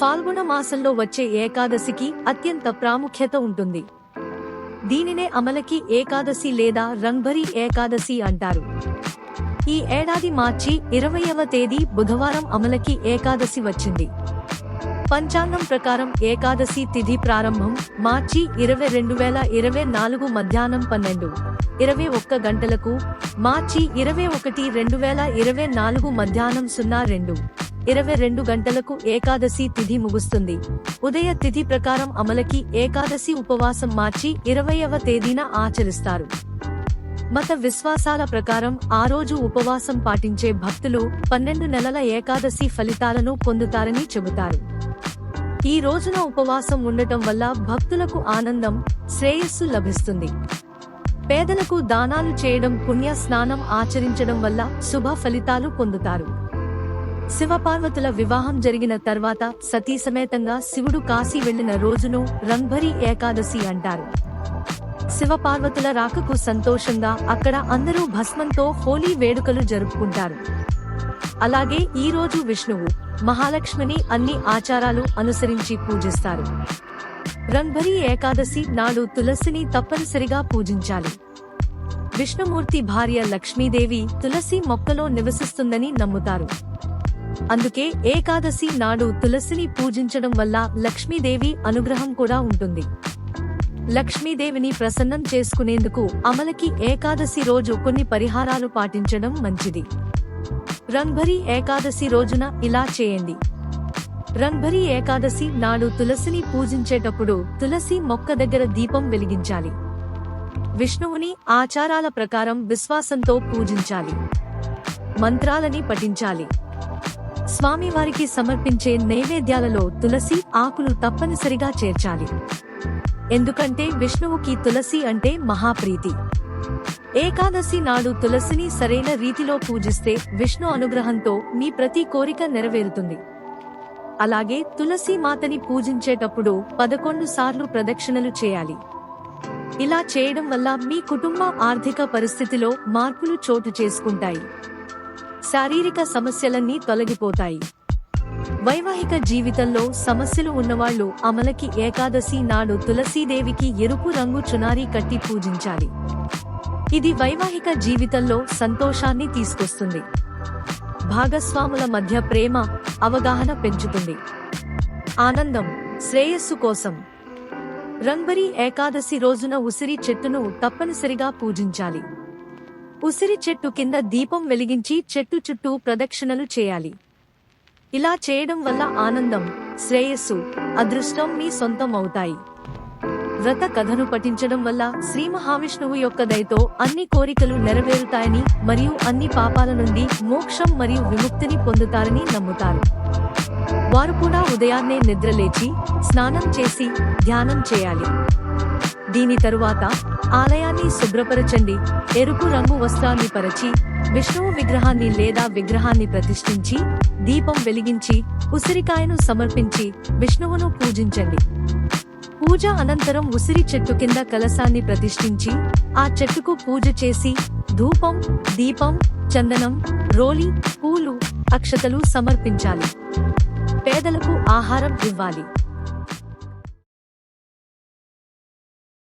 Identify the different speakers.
Speaker 1: ఫాల్గుణ మాసంలో వచ్చే ఏకాదశికి అత్యంత ప్రాముఖ్యత ఉంటుంది. దీనినే అమలకి ఏకాదశి లేదా రంగ్భరి ఏకాదశి అంటారు. ఈ ఏడాది మార్చి ఇరవైవ తేదీ బుధవారం అమలకి ఏకాదశి వచ్చింది. పంచాంగం ప్రకారం ఏకాదశి తిథి ప్రారంభం మార్చి ఇరవై రెండు వేల ఇరవై నాలుగు మధ్యాహ్నం పన్నెండు ఇరవై ఒక్క గంటలకు మార్చి ఇరవై ఒకటి రెండు వేల ఇరవై నాలుగు మధ్యాహ్నం సున్నా రెండు. ఇరవై రెండు గంటలకు ఏకాదశి తిథి ముగుస్తుంది. ఉదయ తిథి ప్రకారం అమలకి ఏకాదశి ఉపవాసం మార్చి ఇరవైవ తేదీన ఆచరిస్తారు. మత విశ్వాసాల ప్రకారం ఆ రోజు ఉపవాసం పాటించే భక్తులు పన్నెండు నెలల ఏకాదశి ఫలితాలను పొందుతారని చెబుతారు. ఈ రోజున ఉపవాసం ఉండటం వల్ల భక్తులకు ఆనందం శ్రేయస్సు లభిస్తుంది. పేదలకు దానాలు చేయడం పుణ్య స్నానం ఆచరించడం వల్ల శుభ ఫలితాలు పొందుతారు. శివపార్వతుల వివాహం జరిగిన తర్వాత సతీ సమేతంగా శివుడు కాశీ వెళ్ళిన రోజును రంగ్భరి ఏకాదశి అంటారు. శివపార్వతుల రాకకు సంతోషంగా అక్కడ అందరూ భస్మంతో హోలీ వేడుకలు జరుపుకుంటారు. అలాగే ఈ రోజు విష్ణువు మహాలక్ష్మిని అన్ని ఆచారాలు అనుసరించి పూజిస్తారు. రంగ్భరి ఏకాదశి నాడు తులసిని తప్పనిసరిగా పూజించాలి. విష్ణుమూర్తి భార్య లక్ష్మీదేవి తులసి మొక్కలో నివసిస్తుందని నమ్ముతారు. అందుకే ఏకాదశి నాడు తులసిని పూజించడం వల్ల లక్ష్మీదేవి అనుగ్రహం కూడా ఉంటుంది. లక్ష్మీదేవిని ప్రసన్నం చేసుకునేందుకు అమలకి ఏకాదశి రోజు కొన్ని పరిహారాలు పాటించడం మంచిది. రంగ్భరి ఏకాదశి రోజున ఇలా చేయండి. రంగ్భరి ఏకాదశి నాడు తులసిని పూజించేటప్పుడు తులసి మొక్క దగ్గర దీపం వెలిగించాలి. విష్ణువుని ఆచారాల ప్రకారం విశ్వాసంతో పూజించాలి. మంత్రాలని పఠించాలి. స్వామివారికి సమర్పించే నైవేద్యాలలో తులసి ఆకులు తప్పనిసరిగా చేర్చాలి. ఎందుకంటే విష్ణువుకి తులసి అంటే మహాప్రీతి. ఏకాదశి నాడు తులసిని సరైన రీతిలో పూజిస్తే విష్ణు అనుగ్రహంతో మీ ప్రతి కోరిక నెరవేరుతుంది. అలాగే తులసి మాతని పూజించేటప్పుడు పదకొండు సార్లు ప్రదక్షిణలు చేయాలి. ఇలా చేయడం వల్ల మీ కుటుంబ ఆర్థిక పరిస్థితిలో మార్పులు చోటు చేసుకుంటాయి. శారీరక సమస్యలన్నీ తొలగిపోతాయి. వైవాహిక జీవితంలో సమస్యలు ఉన్నవాళ్ళు అమలకి ఏకాదశి నాడు తులసీదేవికి ఎరుపు రంగు చునారీ కట్టి పూజించాలి. ఇది వైవాహిక జీవితంలో సంతోషాన్ని తీసుకొస్తుంది. భాగస్వాముల మధ్య ప్రేమ అవగాహన పెంచుతుంది. ఆనందం శ్రేయస్సు కోసం. రంగ్బరి ఏకాదశి రోజున ఉసిరి చెట్టును తప్పనిసరిగా పూజించాలి. ఉసిరి చెట్టు కింద దీపం వెలిగించి చెట్టు చుట్టూ ప్రదక్షిణలు చేయాలి. ఇలా చేయడం వల్ల ఆనందం శ్రేయస్సు అదృష్టం మీ సొంతం అవుతాయి వ్రత కథను పఠించడం వల్ల శ్రీ మహావిష్ణువు యొక్క దయతో అన్ని కోరికలు నెరవేరుతాయని మరియు అన్ని పాపాల నుండి మోక్షం మరియు విముక్తిని పొందుతారని నమ్ముతారు. వారు కూడా ఉదయాన్నే నిద్రలేచి స్నానం చేసి ధ్యానం చేయాలి. దీని తరువాత ఆలయాన్ని శుభ్రపరచండి. ఎరుపు రంగు వస్త్రాన్ని పరచి విష్ణువు విగ్రహాన్ని లేదా విగ్రహాన్ని ప్రతిష్ఠించి దీపం వెలిగించి ఉసిరికాయను సమర్పించి విష్ణువును పూజించండి. పూజ అనంతరం ఉసిరి చెట్టు కింద కలశాన్ని ప్రతిష్ఠించి ఆ చెట్టుకు పూజ చేసి ధూపం దీపం చందనం రోలి పూలు అక్షతలు సమర్పించాలి. పేదలకు ఆహారం ఇవ్వాలి.